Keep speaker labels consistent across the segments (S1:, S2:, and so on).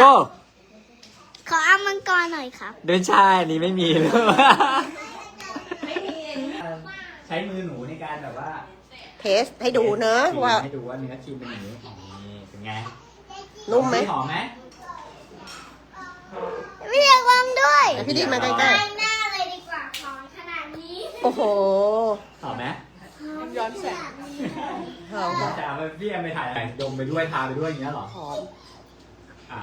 S1: โก็
S2: ขอเอามังกรหน่อยครับ
S1: เดินชายอันนี้ไม่มีเลยใช้มือหนูในการแบบว่า
S3: เทสให้ดูเนอะว่า
S1: ให้ดูว่าเนื้อครีมเป็นอย่างนี้นี่เป็นไง
S3: นุ่มไหม
S1: หอมไหม
S2: ไม่อยากวางด้วย
S3: อะพี่ดีมาใกล้
S2: ล้างหน้าเลยดีกว่าของขนาดนี้
S3: ๆโอ้โห
S1: หอมไหม
S3: ย้อนแสงหอม
S1: แต่เอาไปพี่แอมไปถ่ายอะไรดมไปด้วยทาไปด้วยอย่างเงี้ยเหรอ
S3: หอม
S1: อ้าว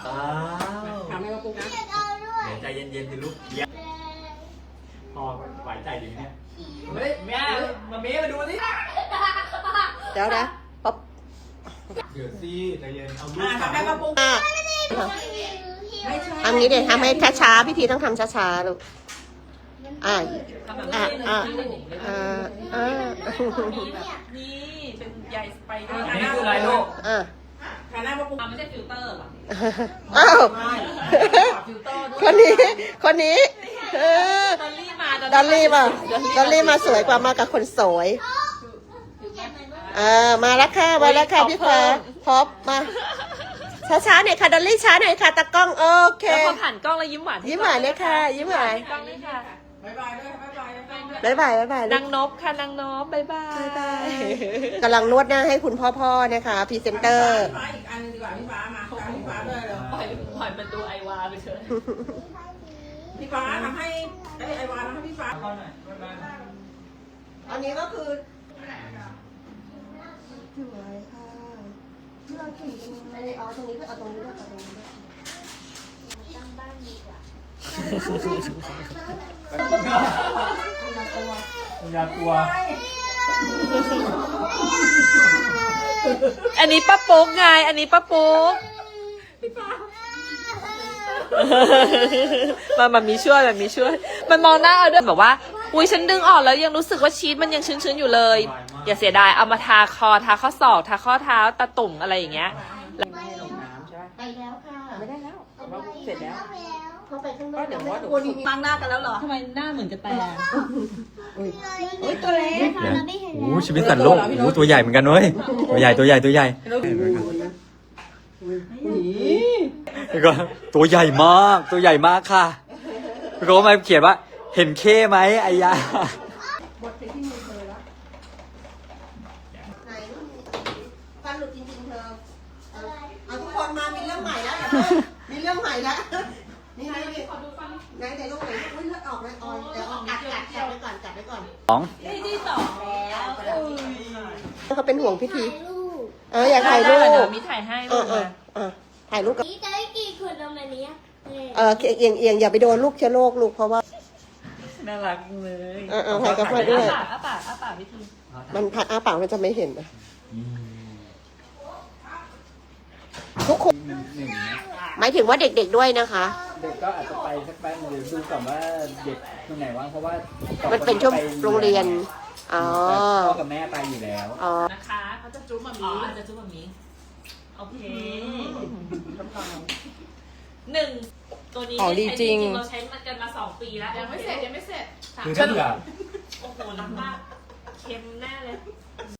S3: ทำให้มาปุ๊กนะ
S2: อยากเอาด้วย
S1: เดี๋ยวใจเย็นๆสิลูกเดี๋ยวพอไหวใจดีไหมเนี่ยเฮ้ยแม่มาเมย์มาดูสิ
S3: เดี๋ยวนะป๊อป
S1: เดี๋ยวสิใจเย็นเอาลูก
S4: ทำให้มาปุ๊ก
S3: อะ
S4: ไม่ใช่
S3: ทำงี้เดี๋ยวทำให้ช้าๆพี่พีต้องทำช้าๆลูกอะอะอะอะอะ
S5: นี่เป็นใยสไปเดอร์
S1: อันนี้คืออะไรลูก
S3: อะ
S4: ฐานะมาปุ๊ก
S5: อะไม่ใช่ฟิลเตอร์เหรอ
S3: อ้าว
S5: ฟิลเตอร์ด้วย
S3: คนนี้ คนนี้เออ
S5: ดอลลี่มา
S3: ดอลลี่มาดอลลี่มาสวยกว่ามากับคนสวยอ่ามาแล้วค่ะมาแล้วค่ะพี่ฟ้าพบมาช้าๆหน่อยค่ะดอลลี่ช้าหน่อยค่ะตากล้องโอเค
S5: แล้วพอผ่านกล้องแล้วยิ้มหวาน
S3: ยิ้มหวานเลยค่ะ ยิ้มหวาน
S5: กล้องเลยค่ะ
S4: บายบายด้วยบายบายด้วย
S3: บ๊ายบายบ๊ายบาย
S5: นางนบค่ะนางนบบ๊ายบาย
S3: บ๊ายบาย กำลังนวดหน้าให้คุณพ่อพ่อๆนะคะพรีเซนเตอร์
S4: พี่ฟ้าอีกอันนึงดีกว่าพี่ฟ้ามาตามพี่ฟ้าด้วยเลย
S5: ปล่อยปล่อยมันดูไอวาไปเถอะ
S4: พี่ฟ้าทำให้ไอ้ไอวานทำให้พี่ฟ้า
S3: อันนี้ก็คือสวยค่ะเราขี่ตรงไหนเอาตรงนี้ก็เอาตรงนี้ด้วยเอาตรงนี้ด้วย
S1: อย่ากลัว
S5: อันนี้ป้าปุ๊กไง อันนี้ป้าปุ๊กมามามีช่วยมามีช่วย มันมองหน้าเอาด้วยแบบว่า อุ้ยฉันดึงออกแล้วยังรู้สึกว่าชีสมันยังชื้นๆอยู่เลย อย่าเสียดายเอามาทาคอทาข้อศอกทาข้อเท้าตาตุ่มอะไรอย่างเงี้ย
S3: ไปแล้วค่ะ ไม่ได้แล้ว
S4: เสร็จแล้ว
S3: เข้าไปข้างนอก
S4: เดี๋ยวว่าเดี๋ยว
S3: วันนี้
S4: ตั้งหน้ากันแล้วเหรอ
S5: ทำไมหน้าเหมือนกระแต
S4: โอ้ยตัวเล็ก
S2: เราไม่เห็น
S1: โอ้ชีวิตสัตว์โลกโอ้ตัวใหญ่เหมือนกันเว้ยตัวใหญ่ตัวใหญ่ตัวใหญ่แล้วก็ตัวใหญ่มากตัวใหญ่มากค่ะแล้วก็มาเขียนว่า เห็นเข้ไหมไอ้ยา
S3: บทเพลงที่มือเธอแล้วไหนฟันหลุดจริงๆเธอเอาเอาทุกคนมามีเรื่องใหม่แล้วมีเรื่องใหม่แล้ว นี่นี่นี่ไหนไหนลูกไหนอุ้ยเลือดออกไหมออยเดี๋ยวออกกัดกัดกัดไว้ก่อนกัดไว้ก่อน
S1: สอง
S5: ที่สองแล้ว
S3: เขาเป็นห่วงพิธี
S2: ถ่ายรูป
S3: เอออยากถ่ายรูป
S5: เดี๋ยวมีถ่ายให้
S3: เอ
S5: ลู
S3: อกเอ
S5: มา
S3: อเออถ่ายรูปกับ
S2: นี่จะได้กี่ขวดนมอันเนี้ยเนี่ย
S3: เออเอียงเอียงอย่าไปโดนลูกเชื้อโรคลูกเพราะว่า
S5: น่ารักเลย
S3: เออเออถ่ายกับไฟด้วย
S5: อ้าปากอ้าปากอ้าปากวิธี
S3: มันถ่ายอ้าปากมันจะไม่เห็นนะทุกคน
S1: หนึ่งหนึ่งนะ
S3: หมายถึงว่าเด็กๆด้วยนะคะ
S1: ก็อาจจะไปสักแป๊บหรือดูก่อนว่าเด็กคนไหนว่างเพราะว่า
S3: มันเป็นช่วงโรงเรียน อ๋อ
S1: พ่อกับแม่ไปอยู่แล้ว
S5: นะคะเขาจะจุ๊บมามีอ๋อาจจะจุ๊บแบบนี้ โอเคหนึ่งตัวนี้
S3: ของดีจริง
S5: เราใช้มันกันมาสองปีแล้วยังไม่เสร็จยังไม่เสร็จ
S1: คือถ้าเผื่โอ้
S5: โหน้ำมากเค็มแน่เลย